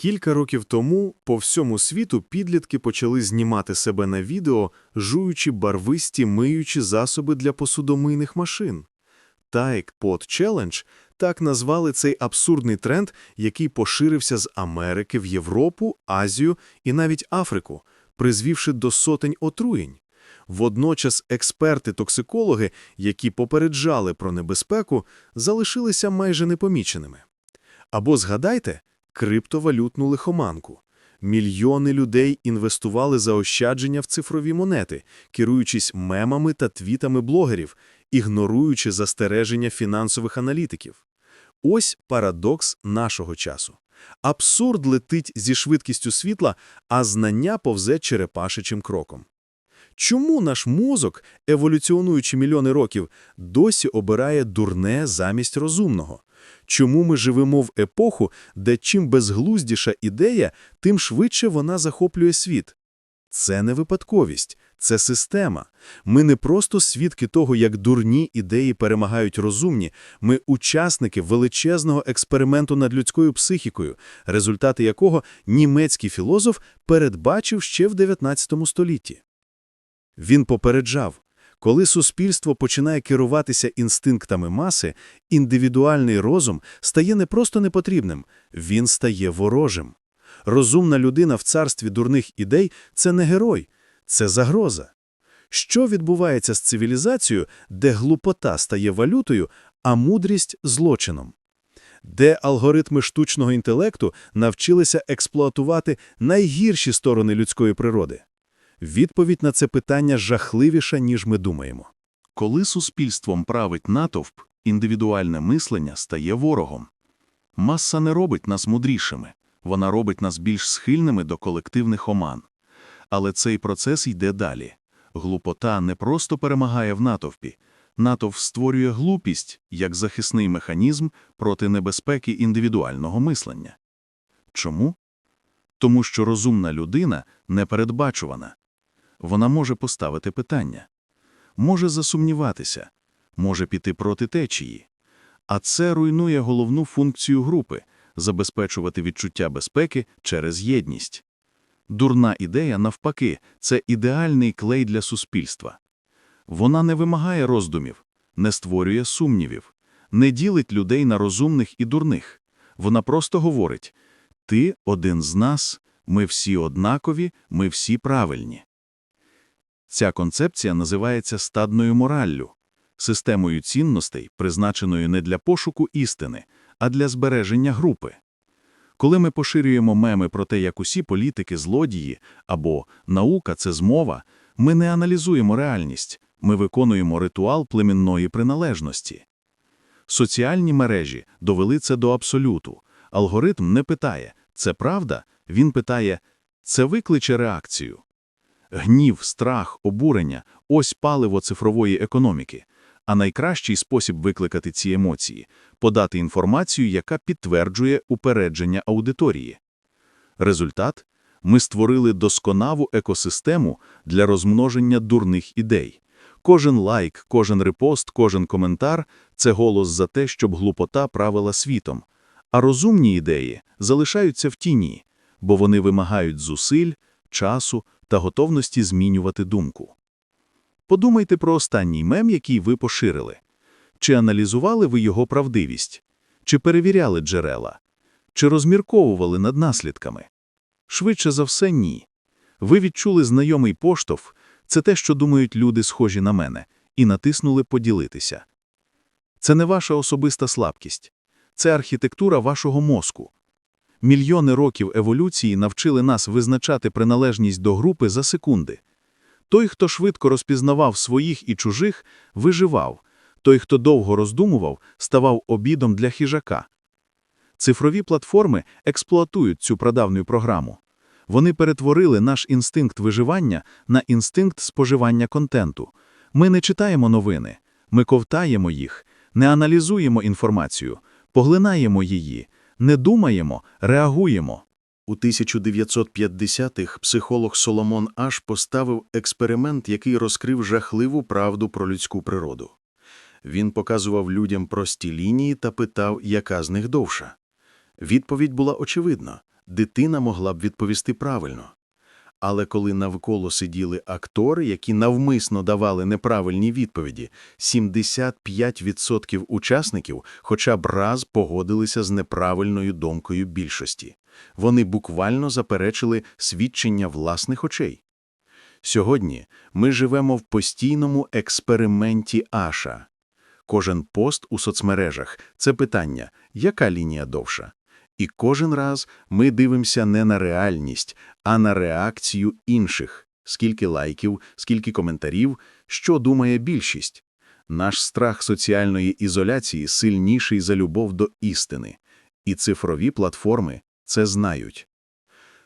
Кілька років тому по всьому світу підлітки почали знімати себе на відео, жуючи барвисті миючі засоби для посудомийних машин. Tide Pod Challenge – так назвали цей абсурдний тренд, який поширився з Америки в Європу, Азію і навіть Африку, призвівши до сотень отруєнь. Водночас експерти-токсикологи, які попереджали про небезпеку, залишилися майже непоміченими. Або згадайте криптовалютну лихоманку. Мільйони людей інвестували заощадження в цифрові монети, керуючись мемами та твітами блогерів, ігноруючи застереження фінансових аналітиків. Ось парадокс нашого часу. Абсурд летить зі швидкістю світла, а знання повзе черепашичим кроком. Чому наш мозок, еволюціонуючи мільйони років, досі обирає дурне замість розумного? Чому ми живемо в епоху, де чим безглуздіша ідея, тим швидше вона захоплює світ? Це не випадковість, це система. Ми не просто свідки того, як дурні ідеї перемагають розумні, ми учасники величезного експерименту над людською психікою, результати якого німецький філософ передбачив ще в 19 столітті. Він попереджав, коли суспільство починає керуватися інстинктами маси, індивідуальний розум стає не просто непотрібним, він стає ворожим. Розумна людина в царстві дурних ідей – це не герой, це загроза. Що відбувається з цивілізацією, де глупота стає валютою, а мудрість – злочином? Де алгоритми штучного інтелекту навчилися експлуатувати найгірші сторони людської природи? Відповідь на це питання жахливіша, ніж ми думаємо. Коли суспільством править натовп, індивідуальне мислення стає ворогом. Маса не робить нас мудрішими, вона робить нас більш схильними до колективних оман. Але цей процес йде далі. Глупота не просто перемагає в натовпі. Натовп створює глупість як захисний механізм проти небезпеки індивідуального мислення. Чому? Тому що розумна людина непередбачувана. Вона може поставити питання, може засумніватися, може піти проти течії. А це руйнує головну функцію групи – забезпечувати відчуття безпеки через єдність. Дурна ідея, навпаки, це ідеальний клей для суспільства. Вона не вимагає роздумів, не створює сумнівів, не ділить людей на розумних і дурних. Вона просто говорить «ти один з нас, ми всі однакові, ми всі правильні». Ця концепція називається стадною мораллю, системою цінностей, призначеною не для пошуку істини, а для збереження групи. Коли ми поширюємо меми про те, як усі політики злодії або наука – це змова, ми не аналізуємо реальність, ми виконуємо ритуал племінної приналежності. Соціальні мережі довели це до абсолюту. Алгоритм не питає «це правда?», він питає «це викличе реакцію?». Гнів, страх, обурення – ось паливо цифрової економіки. А найкращий спосіб викликати ці емоції – подати інформацію, яка підтверджує упередження аудиторії. Результат – ми створили досконалу екосистему для розмноження дурних ідей. Кожен лайк, кожен репост, кожен коментар – це голос за те, щоб глупота правила світом. А розумні ідеї залишаються в тіні, бо вони вимагають зусиль, часу та готовності змінювати думку. Подумайте про останній мем, який ви поширили. Чи аналізували ви його правдивість? Чи перевіряли джерела? Чи розмірковували над наслідками? Швидше за все, ні. Ви відчули знайомий поштовх – це те, що думають люди, схожі на мене, і натиснули поділитися. Це не ваша особиста слабкість. Це архітектура вашого мозку. Мільйони років еволюції навчили нас визначати приналежність до групи за секунди. Той, хто швидко розпізнавав своїх і чужих, виживав. Той, хто довго роздумував, ставав обідом для хижака. Цифрові платформи експлуатують цю прадавню програму. Вони перетворили наш інстинкт виживання на інстинкт споживання контенту. Ми не читаємо новини, ми ковтаємо їх, не аналізуємо інформацію, поглинаємо її, не думаємо, реагуємо. У 1950-х психолог Соломон Аш поставив експеримент, який розкрив жахливу правду про людську природу. Він показував людям прості лінії та питав, яка з них довша. Відповідь була очевидна – дитина могла б відповісти правильно. Але коли навколо сиділи актори, які навмисно давали неправильні відповіді, 75% учасників хоча б раз погодилися з неправильною думкою більшості. Вони буквально заперечили свідчення власних очей. Сьогодні ми живемо в постійному експерименті Аша. Кожен пост у соцмережах – це питання, яка лінія довша? І кожен раз ми дивимося не на реальність, а на реакцію інших. Скільки лайків, скільки коментарів, що думає більшість. Наш страх соціальної ізоляції сильніший за любов до істини. І цифрові платформи це знають.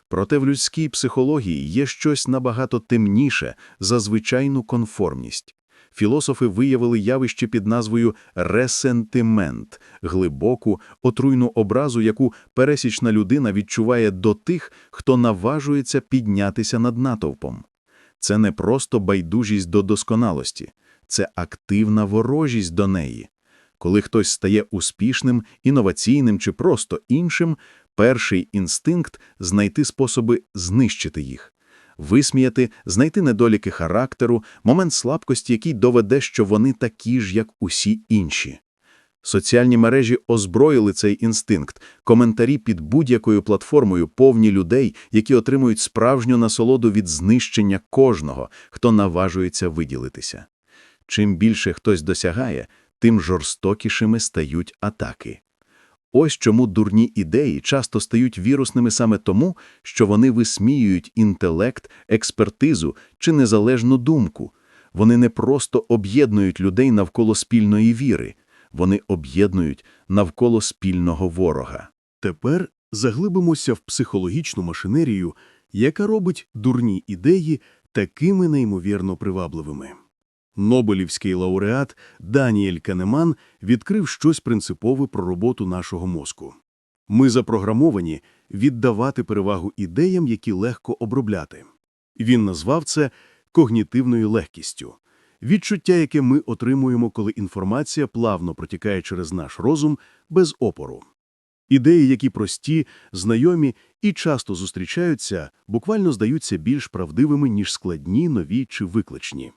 Проте в людській психології є щось набагато темніше за звичайну конформність. Філософи виявили явище під назвою ресентимент – глибоку, отруйну образу, яку пересічна людина відчуває до тих, хто наважується піднятися над натовпом. Це не просто байдужість до досконалості, це активна ворожість до неї. Коли хтось стає успішним, інноваційним чи просто іншим, перший інстинкт – знайти способи знищити їх висміяти, знайти недоліки характеру, момент слабкості, який доведе, що вони такі ж, як усі інші. Соціальні мережі озброїли цей інстинкт. Коментарі під будь-якою платформою повні людей, які отримують справжню насолоду від знищення кожного, хто наважується виділитися. Чим більше хтось досягає, тим жорстокішими стають атаки. Ось чому дурні ідеї часто стають вірусними саме тому, що вони висміюють інтелект, експертизу чи незалежну думку. Вони не просто об'єднують людей навколо спільної віри, вони об'єднують навколо спільного ворога. Тепер заглибимося в психологічну машинерію, яка робить дурні ідеї такими неймовірно привабливими. Нобелівський лауреат Даніель Канеман відкрив щось принципове про роботу нашого мозку. Ми запрограмовані віддавати перевагу ідеям, які легко обробляти. Він назвав це когнітивною легкістю. Відчуття, яке ми отримуємо, коли інформація плавно протікає через наш розум без опору. Ідеї, які прості, знайомі і часто зустрічаються, буквально здаються більш правдивими, ніж складні, нові чи викличні.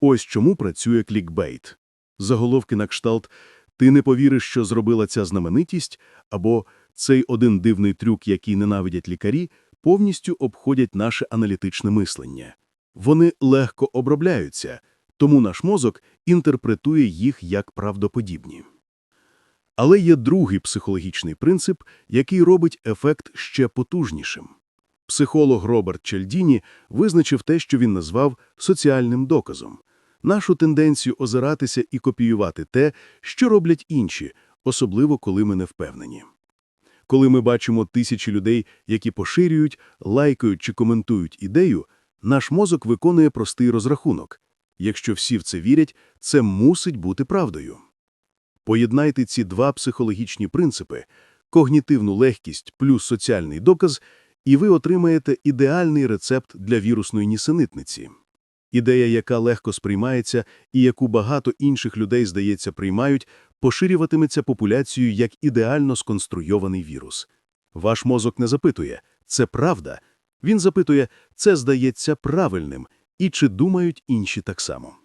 Ось чому працює клікбейт. Заголовки на кшталт «Ти не повіриш, що зробила ця знаменитість» або «Цей один дивний трюк, який ненавидять лікарі» повністю обходять наше аналітичне мислення. Вони легко обробляються, тому наш мозок інтерпретує їх як правдоподібні. Але є другий психологічний принцип, який робить ефект ще потужнішим. Психолог Роберт Чельдіні визначив те, що він назвав соціальним доказом – нашу тенденцію озиратися і копіювати те, що роблять інші, особливо коли ми не впевнені. Коли ми бачимо тисячі людей, які поширюють, лайкають чи коментують ідею, наш мозок виконує простий розрахунок. Якщо всі в це вірять, це мусить бути правдою. Поєднайте ці два психологічні принципи – когнітивну легкість плюс соціальний доказ – і ви отримаєте ідеальний рецепт для вірусної нісенітниці. Ідея, яка легко сприймається і яку багато інших людей, здається, приймають, поширюватиметься популяцією як ідеально сконструйований вірус. Ваш мозок не запитує «це правда?», він запитує «це здається правильним» і чи думають інші так само.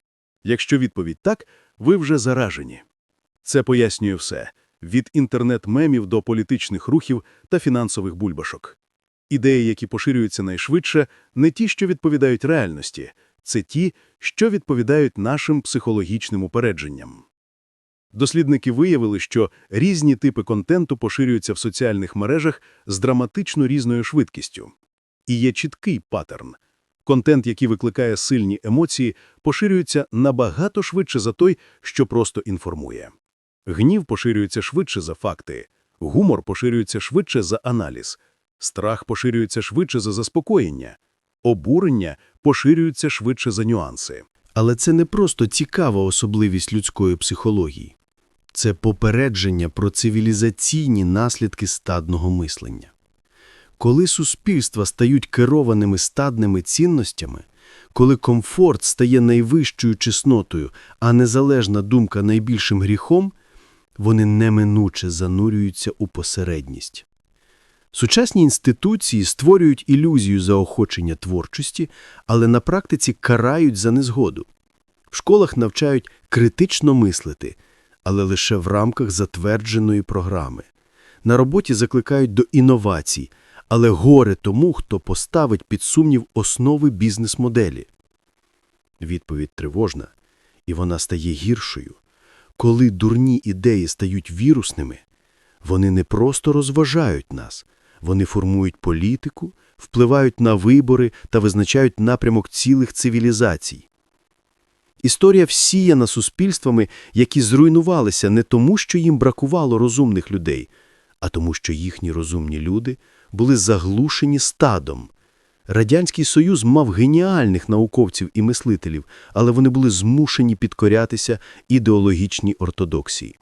Якщо відповідь «так», ви вже заражені. Це пояснює все – від інтернет-мемів до політичних рухів та фінансових бульбашок. Ідеї, які поширюються найшвидше, не ті, що відповідають реальності, це ті, що відповідають нашим психологічним упередженням. Дослідники виявили, що різні типи контенту поширюються в соціальних мережах з драматично різною швидкістю. І є чіткий паттерн. Контент, який викликає сильні емоції, поширюється набагато швидше за той, що просто інформує. Гнів поширюється швидше за факти, гумор поширюється швидше за аналіз, страх поширюється швидше за заспокоєння, обурення поширюються швидше за нюанси. Але це не просто цікава особливість людської психології. Це попередження про цивілізаційні наслідки стадного мислення. Коли суспільства стають керованими стадними цінностями, коли комфорт стає найвищою чеснотою, а незалежна думка найбільшим гріхом, вони неминуче занурюються у посередність. Сучасні інституції створюють ілюзію заохочення творчості, але на практиці карають за незгоду. В школах навчають критично мислити, але лише в рамках затвердженої програми. На роботі закликають до інновацій, але горе тому, хто поставить під сумнів основи бізнес-моделі. Відповідь тривожна, і вона стає гіршою. Коли дурні ідеї стають вірусними, вони не просто розважають нас, вони формують політику, впливають на вибори та визначають напрямок цілих цивілізацій. Історія всіяна суспільствами, які зруйнувалися не тому, що їм бракувало розумних людей, а тому, що їхні розумні люди були заглушені стадом. Радянський Союз мав геніальних науковців і мислителів, але вони були змушені підкорятися ідеологічній ортодоксії.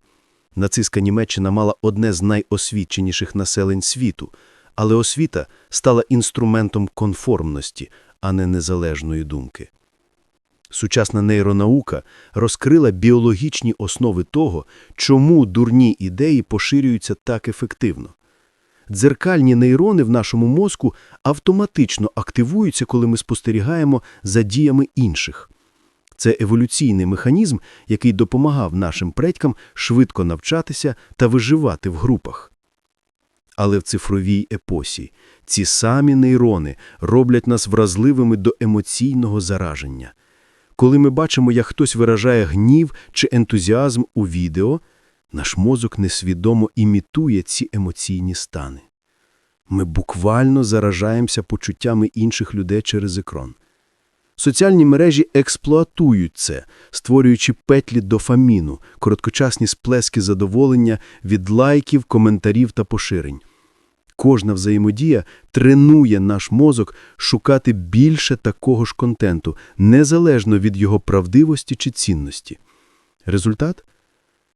Нацистська Німеччина мала одне з найосвіченіших населень світу, але освіта стала інструментом конформності, а не незалежної думки. Сучасна нейронаука розкрила біологічні основи того, чому дурні ідеї поширюються так ефективно. Дзеркальні нейрони в нашому мозку автоматично активуються, коли ми спостерігаємо за діями інших. Це еволюційний механізм, який допомагав нашим предькам швидко навчатися та виживати в групах. Але в цифровій епосі ці самі нейрони роблять нас вразливими до емоційного зараження. Коли ми бачимо, як хтось виражає гнів чи ентузіазм у відео, наш мозок несвідомо імітує ці емоційні стани. Ми буквально заражаємося почуттями інших людей через екран. Соціальні мережі експлуатують це, створюючи петлі дофаміну, короткочасні сплески задоволення від лайків, коментарів та поширень. Кожна взаємодія тренує наш мозок шукати більше такого ж контенту, незалежно від його правдивості чи цінності. Результат?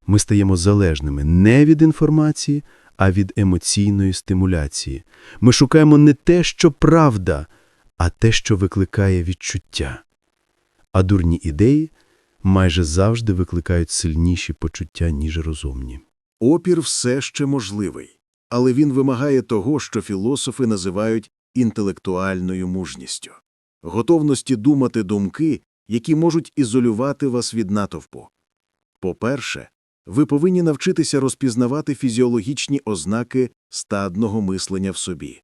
Ми стаємо залежними не від інформації, а від емоційної стимуляції. Ми шукаємо не те, що правда, а те, що викликає відчуття. А дурні ідеї майже завжди викликають сильніші почуття, ніж розумні. Опір все ще можливий, але він вимагає того, що філософи називають інтелектуальною мужністю, готовності думати думки, які можуть ізолювати вас від натовпу. По-перше, ви повинні навчитися розпізнавати фізіологічні ознаки стадного мислення в собі.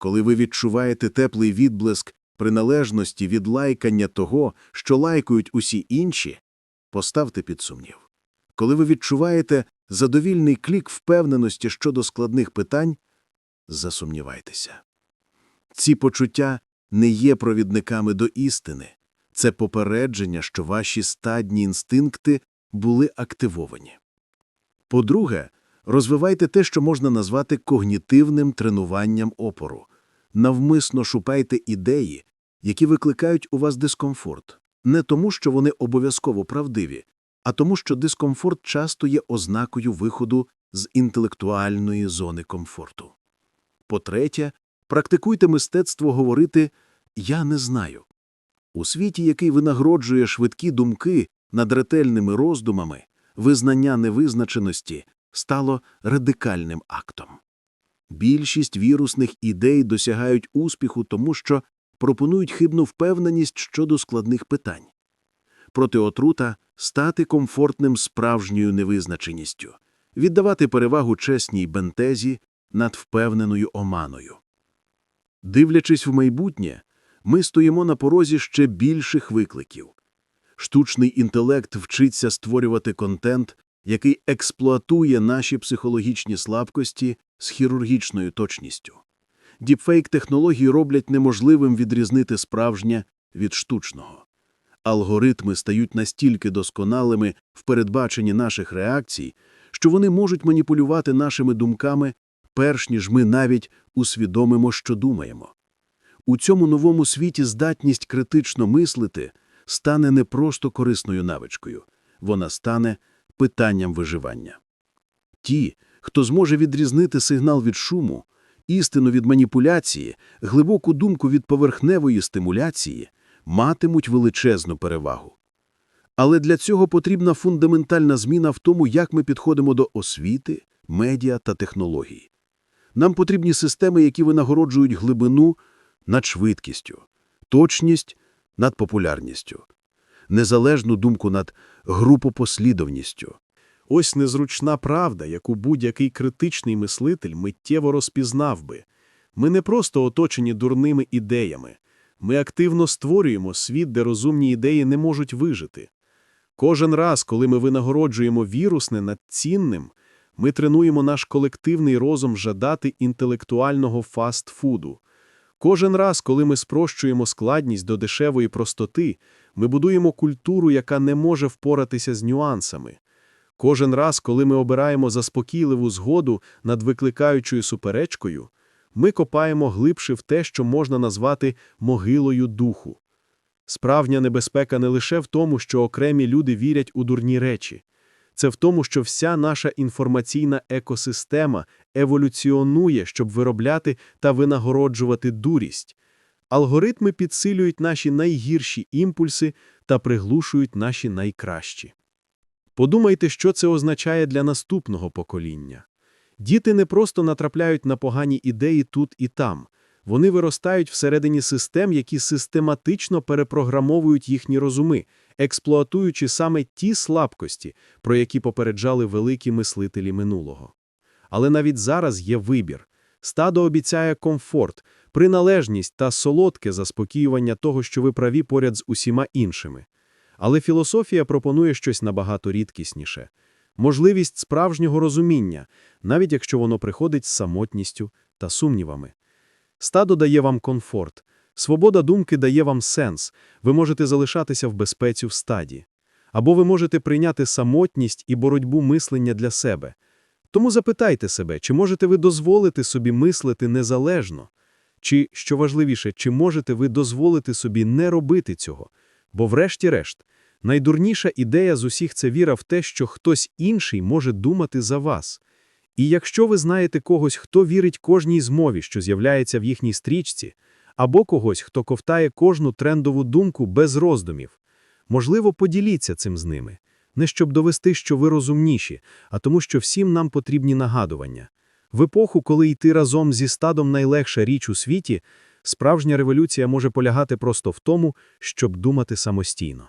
Коли ви відчуваєте теплий відблиск приналежності від лайкання того, що лайкають усі інші, поставте під сумнів. Коли ви відчуваєте задовільний клік впевненості щодо складних питань, засумнівайтеся. Ці почуття не є провідниками до істини, це попередження, що ваші стадні інстинкти були активовані. По-друге, розвивайте те, що можна назвати когнітивним тренуванням опору. Навмисно шукайте ідеї, які викликають у вас дискомфорт, не тому, що вони обов'язково правдиві, а тому, що дискомфорт часто є ознакою виходу з інтелектуальної зони комфорту. По-третє, практикуйте мистецтво говорити «я не знаю». У світі, який винагороджує швидкі думки над ретельними роздумами, визнання невизначеності стало радикальним актом. Більшість вірусних ідей досягають успіху тому, що пропонують хибну впевненість щодо складних питань. Проти отрута – стати комфортним справжньою невизначеністю, віддавати перевагу чесній бентезі над впевненою оманою. Дивлячись в майбутнє, ми стоїмо на порозі ще більших викликів. Штучний інтелект вчиться створювати контент, який експлуатує наші психологічні слабкості з хірургічною точністю. Діпфейк-технології роблять неможливим відрізнити справжнє від штучного. Алгоритми стають настільки досконалими в передбаченні наших реакцій, що вони можуть маніпулювати нашими думками, перш ніж ми навіть усвідомимо, що думаємо. У цьому новому світі здатність критично мислити стане не просто корисною навичкою, вона стане питанням виживання. Ті, хто зможе відрізнити сигнал від шуму, істину від маніпуляції, глибоку думку від поверхневої стимуляції, матимуть величезну перевагу. Але для цього потрібна фундаментальна зміна в тому, як ми підходимо до освіти, медіа та технологій. Нам потрібні системи, які винагороджують глибину над швидкістю, точність над популярністю, незалежну думку над групопослідовністю. Ось незручна правда, яку будь-який критичний мислитель миттєво розпізнав би. Ми не просто оточені дурними ідеями. Ми активно створюємо світ, де розумні ідеї не можуть вижити. Кожен раз, коли ми винагороджуємо вірусне над цінним, ми тренуємо наш колективний розум жадати інтелектуального фастфуду. Кожен раз, коли ми спрощуємо складність до дешевої простоти, ми будуємо культуру, яка не може впоратися з нюансами. Кожен раз, коли ми обираємо заспокійливу згоду над викликаючою суперечкою, ми копаємо глибше в те, що можна назвати могилою духу. Справжня небезпека не лише в тому, що окремі люди вірять у дурні речі. Це в тому, що вся наша інформаційна екосистема еволюціонує, щоб виробляти та винагороджувати дурість. Алгоритми підсилюють наші найгірші імпульси та приглушують наші найкращі. Подумайте, що це означає для наступного покоління. Діти не просто натрапляють на погані ідеї тут і там. Вони виростають всередині систем, які систематично перепрограмовують їхні розуми, експлуатуючи саме ті слабкості, про які попереджали великі мислителі минулого. Але навіть зараз є вибір. Стадо обіцяє комфорт, приналежність та солодке заспокоювання того, що ви праві поряд з усіма іншими. Але філософія пропонує щось набагато рідкісніше – можливість справжнього розуміння, навіть якщо воно приходить з самотністю та сумнівами. Стадо дає вам комфорт, свобода думки дає вам сенс, ви можете залишатися в безпеці в стаді. Або ви можете прийняти самотність і боротьбу мислення для себе. Тому запитайте себе, чи можете ви дозволити собі мислити незалежно? Чи, що важливіше, чи можете ви дозволити собі не робити цього? Бо врешті-решт, найдурніша ідея з усіх – це віра в те, що хтось інший може думати за вас. І якщо ви знаєте когось, хто вірить кожній змові, що з'являється в їхній стрічці, або когось, хто ковтає кожну трендову думку без роздумів, можливо, поділіться цим з ними. Не щоб довести, що ви розумніші, а тому, що всім нам потрібні нагадування. В епоху, коли йти разом зі стадом найлегша річ у світі, справжня революція може полягати просто в тому, щоб думати самостійно.